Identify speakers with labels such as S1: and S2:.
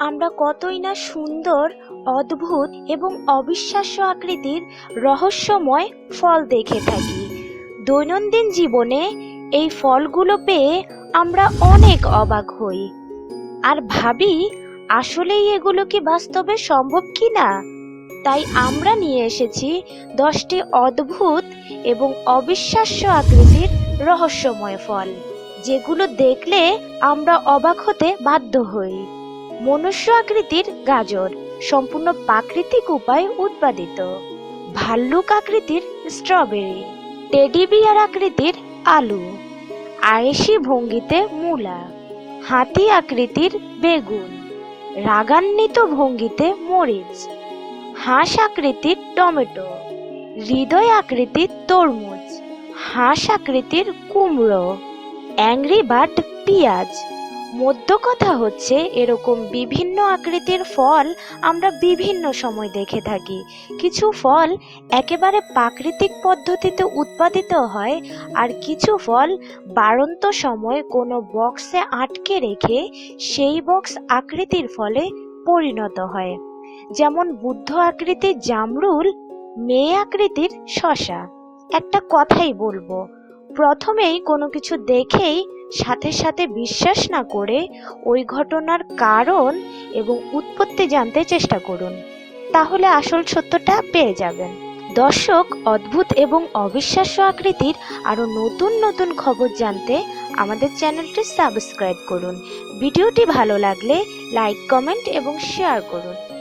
S1: আমরা কতই না সুন্দর, অদ্ভুত এবং অবিশ্বাস্য আকৃতির রহস্যময় ফল দেখে থাকি। দৈনন্দিন জীবনে এই ফলগুলো পেয়ে আমরা অনেক অবাক হই। আর ভাবি, আসলেই এগুলো কি বাস্তবে সম্ভব কি না তাই আমরা নিয়ে এসেছি দশটি অদ্ভুত এবং অবিশ্বাস্য আকৃতির রহস্যময় ফল, যেগুলো দেখলে আমরা অবাক হতে বাধ্য হই। মনুষ্য আকৃতির গাজর, সম্পূর্ণ প্রাকৃতিক উপায়ে উৎপাদিত। ভাল্লুক আকৃতির স্ট্রবেরি, টেডি বিয়ার আকৃতির আলু আয়েসি ভঙ্গিতে মূলা, হাতি আকৃতির বেগুন, রাগান্বিত ভঙ্গিতে মরিচ, হাঁস আকৃতির টমেটো, হৃদয় আকৃতির তরমুজ, হাঁস আকৃতির কুমড়ো, অ্যাংরি বার্ড পেঁয়াজ। মধ্য কথা হচ্ছে, এরকম বিভিন্ন আকৃতির ফল আমরা বিভিন্ন সময় দেখে থাকি। কিছু ফল একেবারে প্রাকৃতিক পদ্ধতিতে উৎপাদিত হয় আর কিছু ফল বাড়ন্ত সময় কোনো বক্সে আটকে রেখে সেই বক্স আকৃতির ফলে পরিণত হয়। যেমন বুদ্ধ আকৃতির জামরুল, মেয়ে আকৃতির শশা। একটা কথাই বলব, প্রথমেই কোনো কিছু দেখেই সাথে সাথে বিশ্বাস না করে ওই ঘটনার কারণ এবং উৎপত্তি জানতে চেষ্টা করুন। তাহলে আসল সত্যটা পেয়ে যাবেন। দর্শক, অদ্ভুত এবং অবিশ্বাস্য আকৃতির আরও নতুন নতুন খবর জানতে আমাদের চ্যানেলটি সাবস্ক্রাইব করুন। ভিডিওটি ভালো লাগলে লাইক, কমেন্ট এবং শেয়ার করুন।